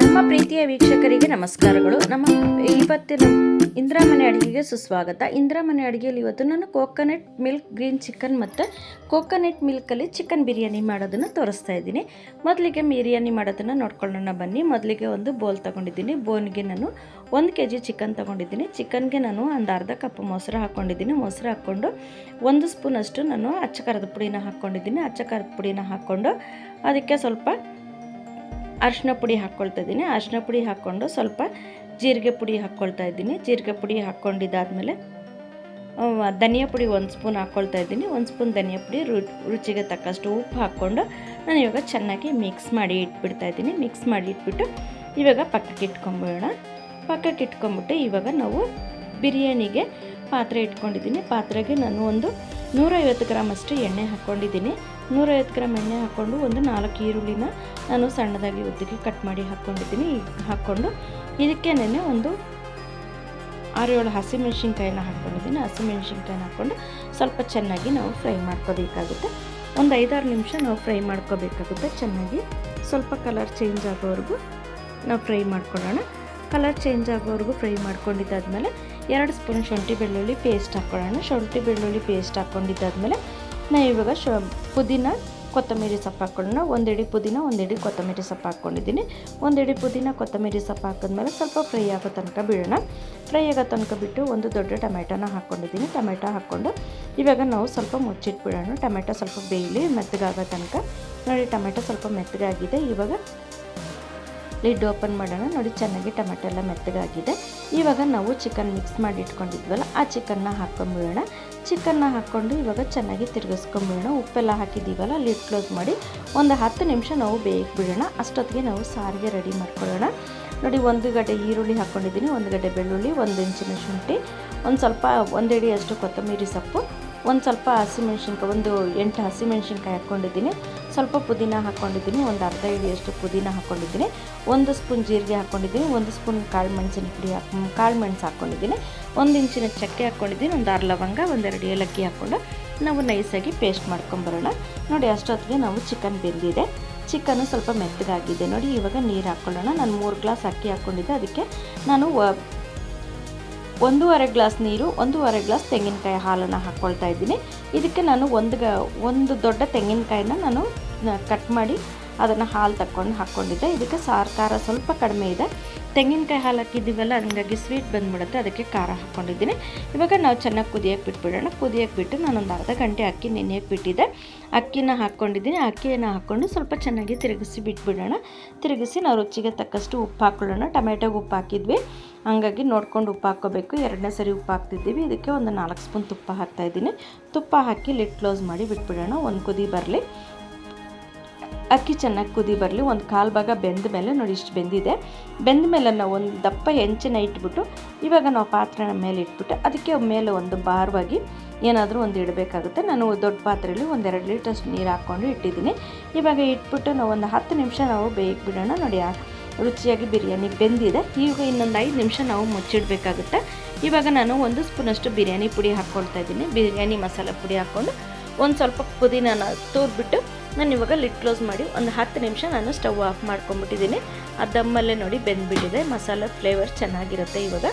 ನಮ್ಮ ಪ್ರೀತಿಯ ವೀಕ್ಷಕರಿಗೆ ನಮಸ್ಕಾರಗಳು. ನಮ್ಮ ಇವತ್ತಿನ ಇಂದಿರಾ ಮನೆ ಅಡುಗೆಗೆ ಸುಸ್ವಾಗತ. ಇಂದಿರಾ ಮನೆ ಅಡುಗೆಯಲ್ಲಿ ಇವತ್ತು ನಾನು ಕೋಕೋನಟ್ ಮಿಲ್ಕ್ ಗ್ರೀನ್ ಚಿಕನ್ ಮತ್ತು ಕೋಕೋನಟ್ ಮಿಲ್ಕಲ್ಲಿ ಚಿಕನ್ ಬಿರಿಯಾನಿ ಮಾಡೋದನ್ನು ತೋರಿಸ್ತಾ ಇದ್ದೀನಿ. ಮೊದಲಿಗೆ ಬಿರಿಯಾನಿ ಮಾಡೋದನ್ನು ನೋಡ್ಕೊಳ್ಳೋಣ ಬನ್ನಿ. ಮೊದಲಿಗೆ ಒಂದು ಬೋಲ್ ತೊಗೊಂಡಿದ್ದೀನಿ. ಬೋನ್ಗೆ ನಾನು ಒಂದು ಕೆ ಜಿ ಚಿಕನ್ ತೊಗೊಂಡಿದ್ದೀನಿ ಚಿಕನ್ಗೆ ನಾನು ಒಂದು ಅರ್ಧ ಕಪ್ ಮೊಸರು ಹಾಕ್ಕೊಂಡಿದ್ದೀನಿ ಮೊಸರು ಹಾಕ್ಕೊಂಡು ಒಂದು ಸ್ಪೂನಷ್ಟು ನಾನು ಅಚ್ಚ ಖಾರದ ಪುಡಿನ ಹಾಕ್ಕೊಂಡಿದ್ದೀನಿ. ಅಚ್ಚ ಖಾರದ ಪುಡಿನ ಹಾಕ್ಕೊಂಡು ಅದಕ್ಕೆ ಸ್ವಲ್ಪ ಅರಿಶಿನ ಪುಡಿ ಹಾಕ್ಕೊಳ್ತಾ ಇದ್ದೀನಿ. ಅರಿಶಿನ ಪುಡಿ ಹಾಕ್ಕೊಂಡು ಸ್ವಲ್ಪ ಜೀರಿಗೆ ಪುಡಿ ಹಾಕ್ಕೊಳ್ತಾ ಇದ್ದೀನಿ. ಜೀರಿಗೆ ಪುಡಿ ಹಾಕ್ಕೊಂಡಿದ್ದಾದಮೇಲೆ ಧನಿಯಾ ಪುಡಿ ಒಂದು ಸ್ಪೂನ್ ಹಾಕ್ಕೊಳ್ತಾ ಇದ್ದೀನಿ. ಒಂದು ಸ್ಪೂನ್ ಧನಿಯಾ ಪುಡಿ ರುಚಿಗೆ ತಕ್ಕಷ್ಟು ಉಪ್ಪು ಹಾಕ್ಕೊಂಡು ನಾನು ಇವಾಗ ಚೆನ್ನಾಗಿ ಮಿಕ್ಸ್ ಮಾಡಿ ಇಟ್ಬಿಡ್ತಾ ಇದ್ದೀನಿ. ಮಿಕ್ಸ್ ಮಾಡಿ ಇಟ್ಬಿಟ್ಟು ಇವಾಗ ಪಕ್ಕಕ್ಕೆ ಇಟ್ಕೊಂಬಿಡೋಣ. ಪಕ್ಕಕ್ಕೆ ಇಟ್ಕೊಂಬಿಟ್ಟು ಇವಾಗ ನಾವು ಬಿರಿಯಾನಿಗೆ ಪಾತ್ರೆ ಇಟ್ಕೊಂಡಿದ್ದೀನಿ. ಪಾತ್ರೆಗೆ ನಾನು ಒಂದು ನೂರೈವತ್ತು ಗ್ರಾಮ್ ಅಷ್ಟು ಎಣ್ಣೆ ಹಾಕ್ಕೊಂಡಿದ್ದೀನಿ. ನೂರೈವತ್ತು ಗ್ರಾಮ್ ಎಣ್ಣೆ ಹಾಕ್ಕೊಂಡು ಒಂದು ನಾಲ್ಕು ಈರುಳ್ಳಿನ ನಾನು ಸಣ್ಣದಾಗಿ ಉದ್ದಿಗೆ ಕಟ್ ಮಾಡಿ ಹಾಕ್ಕೊಂಡಿದ್ದೀನಿ. ಹಾಕ್ಕೊಂಡು ಇದಕ್ಕೆ ನೆನೆ ಒಂದು ಆರು ಏಳು ಹಸಿಮೆಣ್ಸಿನ್ಕಾಯಿನ ಹಾಕ್ಕೊಂಡಿದ್ದೀನಿ. ಹಸಿಮೆಣ್ಸಿನ್ಕಾಯಿನ ಹಾಕ್ಕೊಂಡು ಸ್ವಲ್ಪ ಚೆನ್ನಾಗಿ ನಾವು ಫ್ರೈ ಮಾಡ್ಕೋಬೇಕಾಗುತ್ತೆ. ಒಂದು ಐದಾರು ನಿಮಿಷ ನಾವು ಫ್ರೈ ಮಾಡ್ಕೋಬೇಕಾಗುತ್ತೆ. ಚೆನ್ನಾಗಿ ಸ್ವಲ್ಪ ಕಲರ್ ಚೇಂಜ್ ಆಗೋವರೆಗೂ ನಾವು ಫ್ರೈ ಮಾಡ್ಕೊಳ್ಳೋಣ. ಕಲರ್ ಚೇಂಜ್ ಆಗೋವರೆಗೂ ಫ್ರೈ ಮಾಡ್ಕೊಂಡಿದ್ದಾದಮೇಲೆ ಎರಡು ಸ್ಪೂನ್ ಶುಂಠಿ ಬೆಳ್ಳುಳ್ಳಿ ಪೇಸ್ಟ್ ಹಾಕ್ಕೊಳ್ಳೋಣ. ಶುಂಠಿ ಬೆಳ್ಳುಳ್ಳಿ ಪೇಸ್ಟ್ ಹಾಕ್ಕೊಂಡಿದ್ದಾದಮೇಲೆ ನಾವು ಇವಾಗ ಶ ಪುದೀನ ಕೊತ್ತಂಬರಿ ಸೊಪ್ಪು ಹಾಕ್ಕೊಳ್ಳೋಣ ಒಂದೆಡಿ ಪುದೀನ, ಒಂದೆಡಿ ಕೊತ್ತಂಬರಿ ಸೊಪ್ಪು ಹಾಕ್ಕೊಂಡಿದ್ದೀನಿ ಒಂದೆಡಿ ಪುದೀನ, ಕೊತ್ತಂಬರಿ ಸೊಪ್ಪು ಹಾಕಿದ್ಮೇಲೆ ಸ್ವಲ್ಪ ಫ್ರೈ ಆಗೋ ತನಕ ಬಿಡೋಣ. ಫ್ರೈ ಆಗೋ ತನಕ ಬಿಟ್ಟು ಒಂದು ದೊಡ್ಡ ಟೊಮೆಟೊನ ಹಾಕ್ಕೊಂಡಿದ್ದೀನಿ ಟೊಮೆಟೊ ಹಾಕ್ಕೊಂಡು ಇವಾಗ ನಾವು ಸ್ವಲ್ಪ ಮುಚ್ಚಿಟ್ಬಿಡೋಣ. ಟೊಮೆಟೊ ಸ್ವಲ್ಪ ಬೇಯಲಿ, ಮೆತ್ತಗಾಗೋ ತನಕ. ನೋಡಿ, ಟೊಮೆಟೊ ಸ್ವಲ್ಪ ಮೆತ್ತಗಾಗಿದೆ. ಇವಾಗ ಲಿಡ್ ಓಪನ್ ಮಾಡೋಣ. ನೋಡಿ, ಚೆನ್ನಾಗಿ ಟೊಮೆಟೊ ಎಲ್ಲ ಮೆತ್ತಗಾಗಿದೆ. ಇವಾಗ ನಾವು ಚಿಕನ್ ಮಿಕ್ಸ್ ಮಾಡಿ ಇಟ್ಕೊಂಡಿದ್ವಲ್ಲ, ಆ ಚಿಕನ್ನ ಹಾಕ್ಕೊಂಬಿಡೋಣ. ಚಿಕನ್ನ ಹಾಕ್ಕೊಂಡು ಇವಾಗ ಚೆನ್ನಾಗಿ ತಿರುಗಿಸ್ಕೊಂಬಿಡೋಣ. ಉಪ್ಪೆಲ್ಲ ಹಾಕಿದ್ದೀವಲ್ಲ ಲಿಡ್ ಕ್ಲೋಸ್ ಮಾಡಿ ಒಂದು ಹತ್ತು ನಿಮಿಷ ನಾವು ಬೇಯಕ್ಕೆ ಬಿಡೋಣ. ಅಷ್ಟೊತ್ತಿಗೆ ನಾವು ಸಾರಿಗೆ ರೆಡಿ ಮಾಡ್ಕೊಳ್ಳೋಣ. ನೋಡಿ, ಒಂದು ಗಡ್ಡೆ ಈರುಳ್ಳಿ ಹಾಕ್ಕೊಂಡಿದ್ದೀನಿ ಒಂದು ಗಡ್ಡೆ ಬೆಳ್ಳುಳ್ಳಿ, ಒಂದು ಇಂಚಿನ ಶುಂಠಿ, ಒಂದು ಸ್ವಲ್ಪ, ಒಂದೆಡಿ ಅಷ್ಟು ಕೊತ್ತಂಬರಿ ಸೊಪ್ಪು ಒಂದು ಸ್ವಲ್ಪ ಹಸಿಮೆಣ್ಸಿನ್ಕಾಯಿ ಒಂದು ಎಂಟು ಹಸಿಮೆಣ್ಸಿನ್ಕಾಯಿ ಹಾಕ್ಕೊಂಡಿದ್ದೀನಿ. ಸ್ವಲ್ಪ ಪುದೀನ ಹಾಕ್ಕೊಂಡಿದ್ದೀನಿ, ಒಂದು ಅರ್ಧ ಇಡಿಯಷ್ಟು ಪುದೀನ ಹಾಕ್ಕೊಂಡಿದ್ದೀನಿ. ಒಂದು ಸ್ಪೂನ್ ಜೀರಿಗೆ ಹಾಕ್ಕೊಂಡಿದ್ದೀನಿ, ಒಂದು ಸ್ಪೂನ್ ಕಾಳು ಮೆಣಸಿನ ಪುಡಿ ಹಾಕಿ, ಕಾಳು ಮೆಣಸು ಹಾಕ್ಕೊಂಡಿದ್ದೀನಿ. ಒಂದು ಇಂಚಿನ ಚಕ್ಕೆ ಹಾಕ್ಕೊಂಡಿದ್ದೀನಿ, ಒಂದು ಆರು ಲವಂಗ ಒಂದೆರಡು ಏಲಕ್ಕಿ ಹಾಕ್ಕೊಂಡು ನಾವು ನೈಸಾಗಿ ಪೇಸ್ಟ್ ಮಾಡ್ಕೊಂಬರೋಣ ನೋಡಿ, ಅಷ್ಟೊತ್ತಿಗೆ ನಾವು ಚಿಕನ್ ಬೆಂದಿದೆ. ಚಿಕನ್ನು ಸ್ವಲ್ಪ ಮೆತ್ತಗಾಗಿದೆ. ನೋಡಿ, ಇವಾಗ ನೀರು ಹಾಕ್ಕೊಳ್ಳೋಣ ನಾನು ಮೂರು ಗ್ಲಾಸ್ ಅಕ್ಕಿ ಹಾಕ್ಕೊಂಡಿದ್ದೆ ಅದಕ್ಕೆ ನಾನು ಒಂದೂವರೆ ಗ್ಲಾಸ್ ನೀರು, ಒಂದೂವರೆ ಗ್ಲಾಸ್ ತೆಂಗಿನಕಾಯಿ ಹಾಲನ್ನು ಹಾಕ್ಕೊಳ್ತಾ ಇದ್ದೀನಿ. ಇದಕ್ಕೆ ನಾನು ಒಂದು ಗ, ಒಂದು ದೊಡ್ಡ ತೆಂಗಿನಕಾಯಿನ ನಾನು ಕಟ್ ಮಾಡಿ ಅದನ್ನು ಹಾಲು ತಕ್ಕೊಂಡು ಹಾಕ್ಕೊಂಡಿದ್ದೆ ಇದಕ್ಕೆ ಸಾರು, ಖಾರ ಸ್ವಲ್ಪ ಕಡಿಮೆ ಇದೆ. ತೆಂಗಿನಕಾಯಿ ಹಾಲು ಹಾಕಿದ್ದೀವಲ್ಲ, ಹಂಗಾಗಿ ಸ್ವೀಟ್ ಬಂದ್ಬಿಡುತ್ತೆ, ಅದಕ್ಕೆ ಖಾರ ಹಾಕ್ಕೊಂಡಿದ್ದೀನಿ ಇವಾಗ ನಾವು ಚೆನ್ನಾಗಿ ಕುದಿಯೋಕ್ಕೆ ಬಿಟ್ಬಿಡೋಣ. ಕುದಿಯೋಕ್ಕೆ ಬಿಟ್ಟು ನಾನೊಂದು ಅರ್ಧ ಗಂಟೆ ಅಕ್ಕಿ ನೆನೆಯೋಕ್ಕೆ ಬಿಟ್ಟಿದ್ದೆ ಅಕ್ಕಿನ ಹಾಕ್ಕೊಂಡಿದ್ದೀನಿ ಅಕ್ಕಿಯನ್ನು ಹಾಕ್ಕೊಂಡು ಸ್ವಲ್ಪ ಚೆನ್ನಾಗಿ ತಿರುಗಿಸಿ ಬಿಟ್ಬಿಡೋಣ. ತಿರುಗಿಸಿ ನಾವು ರುಚಿಗೆ ತಕ್ಕಷ್ಟು ಉಪ್ಪು ಹಾಕ್ಕೊಳ್ಳೋಣ ಟೊಮೆಟೊಗೆ ಉಪ್ಪು ಹಾಕಿದ್ವಿ. ಹಂಗಾಗಿ ನೋಡ್ಕೊಂಡು ಉಪ್ಪು ಹಾಕ್ಕೋಬೇಕು. ಎರಡನೇ ಸರಿ ಉಪ್ಪು ಹಾಕ್ತಿದ್ದೀವಿ. ಇದಕ್ಕೆ ಒಂದು ನಾಲ್ಕು ಸ್ಪೂನ್ ತುಪ್ಪ ಹಾಕ್ತಾಯಿದ್ದೀನಿ ತುಪ್ಪ ಹಾಕಿ ಲಿಡ್ ಕ್ಲೋಸ್ ಮಾಡಿ ಬಿಟ್ಬಿಡೋಣ. ಒಂದು ಕುದಿ ಬರಲಿ. ಅಕ್ಕಿ ಚೆನ್ನಾಗಿ ಕುದಿ ಬರಲಿ. ಒಂದು ಕಾಲು ಭಾಗ ಬೆಂದ ಮೇಲೆ ನೋಡಿ ಇಷ್ಟು ಬೆಂದಿದೆ. ಬೆಂದ ಮೇಲೆ ನಾವು ಒಂದು ದಪ್ಪ ಹೆಂಚಿನ ಇಟ್ಬಿಟ್ಟು, ಇವಾಗ ನಾವು ಪಾತ್ರೆನ ಮೇಲೆ ಇಟ್ಬಿಟ್ಟು, ಅದಕ್ಕೆ ಮೇಲೆ ಒಂದು ಭಾರವಾಗಿ ಏನಾದರೂ ಒಂದು ಇಡಬೇಕಾಗುತ್ತೆ. ನಾನು ದೊಡ್ಡ ಪಾತ್ರೆಯಲ್ಲಿ ಒಂದೆರಡು ಲೀಟರ್ಸ್ ನೀರು ಹಾಕ್ಕೊಂಡು ಇಟ್ಟಿದ್ದೀನಿ. ಇವಾಗ ಇಟ್ಬಿಟ್ಟು ನಾವು ಒಂದು ಹತ್ತು ನಿಮಿಷ ನಾವು ಬೇಯಿಗೆ ಬಿಡೋಣ. ನೋಡಿ ರುಚಿಯಾಗಿ ಬಿರಿಯಾನಿ ಬೆಂದಿದೆ. ಈಗ ಇನ್ನೊಂದು ಐದು ನಿಮಿಷ ನಾವು ಮುಚ್ಚಿಡಬೇಕಾಗುತ್ತೆ. ಇವಾಗ ನಾನು ಒಂದು ಸ್ಪೂನಷ್ಟು ಬಿರಿಯಾನಿ ಪುಡಿ ಹಾಕ್ಕೊಳ್ತಾ ಇದ್ದೀನಿ. ಬಿರಿಯಾನಿ ಮಸಾಲೆ ಪುಡಿ ಹಾಕ್ಕೊಂಡು ಒಂದು ಸ್ವಲ್ಪ ಪುದೀನ ತೂರ್ಬಿಟ್ಟು ನಾನು ಇವಾಗ ಲಿಡ್ ಕ್ಲೋಸ್ ಮಾಡಿ ಒಂದು ಹತ್ತು ನಿಮಿಷ ನಾನು ಸ್ಟವ್ ಆಫ್ ಮಾಡ್ಕೊಂಬಿಟ್ಟಿದ್ದೀನಿ ಆ ದಮ್ಮಲ್ಲೇ ನೋಡಿ ಬೆಂದ್ಬಿಟ್ಟಿದೆ. ಮಸಾಲೆ ಫ್ಲೇವರ್ ಚೆನ್ನಾಗಿರುತ್ತೆ ಇವಾಗ.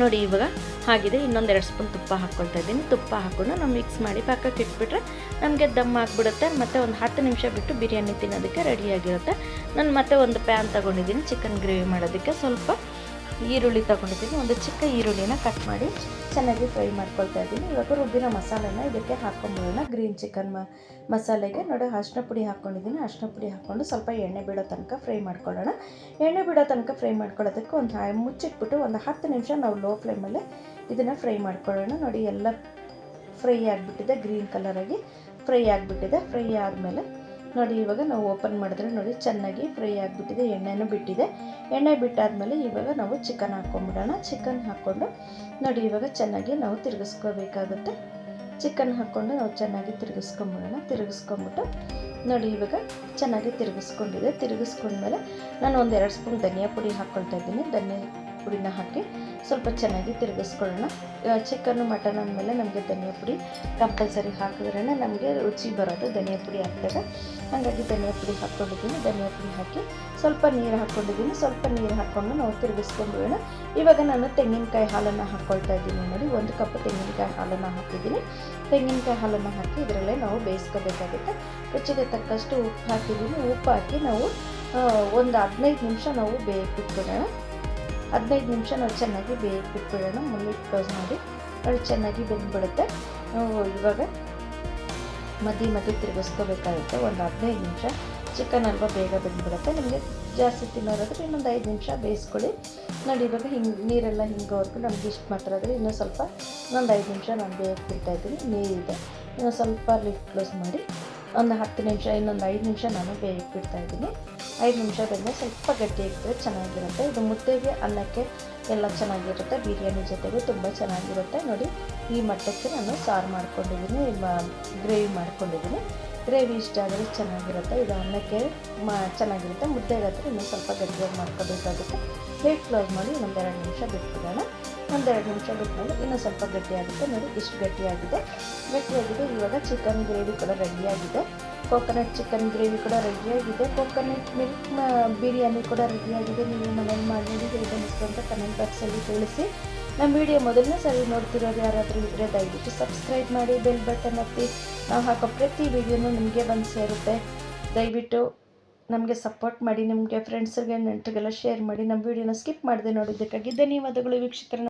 ನೋಡಿ ಇವಾಗ ಹಾಗಿದೆ ಇನ್ನೊಂದು ಎರಡು ಸ್ಪೂನ್ ತುಪ್ಪ ಹಾಕ್ಕೊಳ್ತಾ ಇದ್ದೀನಿ. ತುಪ್ಪ ಹಾಕ್ಕೊಂಡು ನಾವು ಮಿಕ್ಸ್ ಮಾಡಿ ಪಾಕಕ್ಕೆ ಇಟ್ಬಿಟ್ರೆ ನಮಗೆ ದಮ್ ಆಗಿಬಿಡುತ್ತೆ. ಮತ್ತು ಒಂದು ಹತ್ತು ನಿಮಿಷ ಬಿಟ್ಟು ಬಿರಿಯಾನಿ ತಿನ್ನೋದಕ್ಕೆ ರೆಡಿಯಾಗಿರುತ್ತೆ ನಾನು ಮತ್ತೆ ಒಂದು ಪ್ಯಾನ್ ತೊಗೊಂಡಿದ್ದೀನಿ ಚಿಕನ್ ಗ್ರೇವಿ ಮಾಡೋದಕ್ಕೆ ಸ್ವಲ್ಪ ಈರುಳ್ಳಿ ತೊಗೊಂಡಿದ್ದೀನಿ. ಒಂದು ಚಿಕ್ಕ ಈರುಳ್ಳಿನ ಕಟ್ ಮಾಡಿ ಚೆನ್ನಾಗಿ ಫ್ರೈ ಮಾಡ್ಕೊಳ್ತಾ ಇದ್ದೀನಿ. ಇವಾಗ ರುಬ್ಬಿನ ಮಸಾಲೆನ ಇದಕ್ಕೆ ಹಾಕ್ಕೊಂಬಿಡೋಣ ಗ್ರೀನ್ ಚಿಕನ್ ಮಸಾಲೆಗೆ ನೋಡಿ ಅರ್ಶಿನ ಪುಡಿ ಹಾಕ್ಕೊಂಡಿದ್ದೀನಿ ಅರ್ಶಿನ ಪುಡಿ ಹಾಕ್ಕೊಂಡು ಸ್ವಲ್ಪ ಎಣ್ಣೆ ಬಿಡೋ ತನಕ ಫ್ರೈ ಮಾಡ್ಕೊಳ್ಳೋಣ. ಎಣ್ಣೆ ಬಿಡೋ ತನಕ ಫ್ರೈ ಮಾಡ್ಕೊಳ್ಳೋದಕ್ಕೆ ಒಂದು ಮುಚ್ಚಿಟ್ಬಿಟ್ಟು ಒಂದು ಹತ್ತು ನಿಮಿಷ ನಾವು ಲೋ ಫ್ಲೇಮಲ್ಲಿ ಇದನ್ನು ಫ್ರೈ ಮಾಡ್ಕೊಳ್ಳೋಣ. ನೋಡಿ, ಎಲ್ಲ ಫ್ರೈ ಆಗಿಬಿಟ್ಟಿದೆ. ಗ್ರೀನ್ ಕಲರಾಗಿ ಫ್ರೈ ಆಗಿಬಿಟ್ಟಿದೆ. ಫ್ರೈ ಆದಮೇಲೆ ನೋಡಿ, ಇವಾಗ ನಾವು ಓಪನ್ ಮಾಡಿದ್ರೆ ನೋಡಿ, ಚೆನ್ನಾಗಿ ಫ್ರೈ ಆಗಿಬಿಟ್ಟಿದೆ, ಎಣ್ಣೆನೂ ಬಿಟ್ಟಿದೆ. ಎಣ್ಣೆ ಬಿಟ್ಟಾದಮೇಲೆ ಇವಾಗ ನಾವು ಚಿಕನ್ ಹಾಕ್ಕೊಂಬಿಡೋಣ ಚಿಕನ್ ಹಾಕ್ಕೊಂಡು ನೋಡಿ, ಇವಾಗ ಚೆನ್ನಾಗಿ ನಾವು ತಿರುಗಿಸ್ಕೋಬೇಕಾಗುತ್ತೆ. ಚಿಕನ್ ಹಾಕ್ಕೊಂಡು ನಾವು ಚೆನ್ನಾಗಿ ತಿರುಗಿಸ್ಕೊಂಬಿಡೋಣ. ತಿರುಗಿಸ್ಕೊಂಬಿಟ್ಟು ನೋಡಿ, ಇವಾಗ ಚೆನ್ನಾಗಿ ತಿರುಗಿಸ್ಕೊಂಡಿದೆ. ತಿರುಗಿಸ್ಕೊಂಡ್ಮೇಲೆ ನಾನು ಒಂದು ಎರಡು ಸ್ಪೂನ್ ಧನಿಯಾ ಪುಡಿ ಹಾಕ್ಕೊಳ್ತಾ ಇದ್ದೀನಿ. ಧನಿಯಾ ಪುಡಿನ ಹಾಕಿ ಸ್ವಲ್ಪ ಚೆನ್ನಾಗಿ ತಿರುಗಿಸ್ಕೊಳ್ಳೋಣ. ಚಿಕನ್ನು, ಮಟನ್ ಅಂದಮೇಲೆ ನಮಗೆ ಧನಿಯಾ ಪುಡಿ ಕಂಪಲ್ಸರಿ ಹಾಕಿದ್ರೇ ನಮಗೆ ರುಚಿ ಬರೋದು ಧನಿಯಾ ಪುಡಿ ಹಾಕಿದಾಗ ಹಾಗಾಗಿ ಧನಿಯಾ ಪುಡಿ ಹಾಕ್ಕೊಂಡಿದ್ದೀನಿ. ಧನಿಯಾ ಪುಡಿ ಹಾಕಿ ಸ್ವಲ್ಪ ನೀರು ಹಾಕ್ಕೊಂಡಿದ್ದೀನಿ. ಸ್ವಲ್ಪ ನೀರು ಹಾಕ್ಕೊಂಡು ನಾವು ತಿರುಗಿಸ್ಕೊಂಡ್ಬಿಡೋಣ ಇವಾಗ ನಾನು ತೆಂಗಿನಕಾಯಿ ಹಾಲನ್ನು ಹಾಕ್ಕೊಳ್ತಾ ಇದ್ದೀನಿ ನೋಡಿ. ಒಂದು ಕಪ್ ತೆಂಗಿನಕಾಯಿ ಹಾಲನ್ನು ಹಾಕಿದ್ದೀನಿ. ತೆಂಗಿನಕಾಯಿ ಹಾಲನ್ನು ಹಾಕಿ ಇದರಲ್ಲೇ ನಾವು ಬೇಯಿಸ್ಕೋಬೇಕಾಗುತ್ತೆ. ರುಚಿಗೆ ತಕ್ಕಷ್ಟು ಉಪ್ಪು ಹಾಕಿದ್ದೀನಿ. ಉಪ್ಪು ಹಾಕಿ ನಾವು ಒಂದು ಹದಿನೈದು ನಿಮಿಷ ನಾವು ಬೇಯಕ್ಕೆ ಬಿಟ್ಬಿಡೋಣ ಹದಿನೈದು ನಿಮಿಷ ನಾವು ಚೆನ್ನಾಗಿ ಬೇಯಕ್ಕೆ ಬಿಟ್ಬಿಡೋಣ. ಮುನ್ನಿಟ್ಟು ಕ್ಲೋಸ್ ಮಾಡಿ. ಅದು ಚೆನ್ನಾಗಿ ಬೆಂದ್ಬಿಡುತ್ತೆ. ನಾವು ಇವಾಗ ಮದಿ ಮಧ್ಯೆ ತಿರುಗಿಸ್ಕೋಬೇಕಾಗುತ್ತೆ. ಒಂದು ಹದಿನೈದು ನಿಮಿಷ. ಚಿಕನ್ ಅಲ್ವಾ ಬೇಗ ಬೆಂದ್ಬಿಡುತ್ತೆ. ನಿಮಗೆ ಜಾಸ್ತಿ ತಿನ್ನೋರಾದರೆ ಇನ್ನೊಂದು ಐದು ನಿಮಿಷ ಬೇಯಿಸ್ಕೊಳ್ಳಿ. ನೋಡಿ, ಇವಾಗ ಹಿಂಗೆ ನೀರೆಲ್ಲ ಹಿಂಗೋವರೆಗೂ ನಮ್ಗೆ ಇಷ್ಟು ಮಾತ್ರ ಆದರೆ ಇನ್ನೂ ಸ್ವಲ್ಪ, ಇನ್ನೊಂದು ಐದು ನಿಮಿಷ ನಾನು ಬೇಯಕ್ಕೆ ಬಿಡ್ತಾ ಇದ್ದೀನಿ. ನೀರಿದೆ. ಇನ್ನೊಂದು ಸ್ವಲ್ಪ ಲಿಫ್ಟ್ ಕ್ಲೋಸ್ ಮಾಡಿ. ಒಂದು ಹತ್ತು ನಿಮಿಷ, ಇನ್ನೊಂದು ಐದು ನಿಮಿಷ ನಾನು ಬೇಯಕ್ಕೆ ಬಿಡ್ತಾ ಇದ್ದೀನಿ. ಐದು ನಿಮಿಷ ಬೆಂದರೆ ಸ್ವಲ್ಪ ಗಟ್ಟಿಯಾಗಿದ್ರೆ ಚೆನ್ನಾಗಿರುತ್ತೆ. ಇದು ಮುದ್ದೆಗೆ ಅನ್ನಕ್ಕೆ ಎಲ್ಲ ಚೆನ್ನಾಗಿರುತ್ತೆ. ಬಿರಿಯಾನಿ ಜೊತೆಗೂ ತುಂಬ ಚೆನ್ನಾಗಿರುತ್ತೆ. ನೋಡಿ, ಈ ಮಟ್ಟಕ್ಕೆ ನಾನು ಸಾರು ಮಾಡ್ಕೊಂಡಿದ್ದೀನಿ ಗ್ರೇವಿ ಮಾಡ್ಕೊಂಡಿದ್ದೀನಿ. ಗ್ರೇವಿ ಇಷ್ಟ ಆದರೆ ಚೆನ್ನಾಗಿರುತ್ತೆ. ಇದು ಅನ್ನಕ್ಕೆ ಮಾ, ಚೆನ್ನಾಗಿರುತ್ತೆ. ಮುದ್ದೆಗಾದರೆ ಇನ್ನೂ ಸ್ವಲ್ಪ ಗಟ್ಟಿಯಾಗಿ ಮಾಡ್ಕೋಬೇಕಾಗುತ್ತೆ. ಪ್ಲೇಟ್ ಕ್ಲೋಸ್ ಮಾಡಿ ಇನ್ನೊಂದು ಎರಡು ನಿಮಿಷ ಬಿಟ್ಬಿಡೋಣ. ಒಂದೆರಡು ನಿಮಿಷ ಬಿಟ್ಮೇಲೆ ಇನ್ನೂ ಸ್ವಲ್ಪ ಗಟ್ಟಿಯಾಗುತ್ತೆ. ನೋಡಿ, ಇಷ್ಟು ಗಟ್ಟಿಯಾಗಿದೆ. ಗಟ್ಟಿಯಾಗಿದೆ. ಇವಾಗ ಚಿಕನ್ ಗ್ರೇವಿ ಕೂಡ ರೆಡಿಯಾಗಿದೆ ಕೋಕೋನಟ್ ಚಿಕನ್ ಗ್ರೇವಿ ಕೂಡ ರೆಡಿಯಾಗಿದೆ ಕೋಕೋನಟ್ ಮಿಲ್ಕ್ ಬಿರಿಯಾನಿ ಕೂಡ ರೆಡಿಯಾಗಿದೆ ನೀವು ಮನೇಲಿ ಮಾಡಿ ಹೇಗೆ ಅನಿಸ್ತು ಅಂತ ಕಮೆಂಟ್ ಬಾಕ್ಸಲ್ಲಿ ತಿಳಿಸಿ. ನಮ್ಮ ವಿಡಿಯೋ ಮೊದಲನೇ ಸರಿ ನೋಡ್ತಿರೋರು ಯಾರಾದರೂ ಇದ್ದರೆ ದಯವಿಟ್ಟು ಸಬ್ಸ್ಕ್ರೈಬ್ ಮಾಡಿ ಬೆಲ್ ಬಟನ್ ಒತ್ತಿ. ನಾವು ಹಾಕೋ ಪ್ರತಿ ವಿಡಿಯೋನೂ ನಿಮಗೆ ಬಂದು ಸೇರುತ್ತೆ. ದಯವಿಟ್ಟು ನಮಗೆ ಸಪೋರ್ಟ್ ಮಾಡಿ, ನಿಮಗೆ ಫ್ರೆಂಡ್ಸ್ಗೆ ನೆಂಟರಿಗೆಲ್ಲ ಶೇರ್ ಮಾಡಿ. ನಮ್ಮ ವಿಡಿಯೋನ ಸ್ಕಿಪ್ ಮಾಡದೆ ನೋಡಿದ್ದಕ್ಕಾಗಿ ಧನ್ಯವಾದಗಳು ವೀಕ್ಷಕರನ್ನ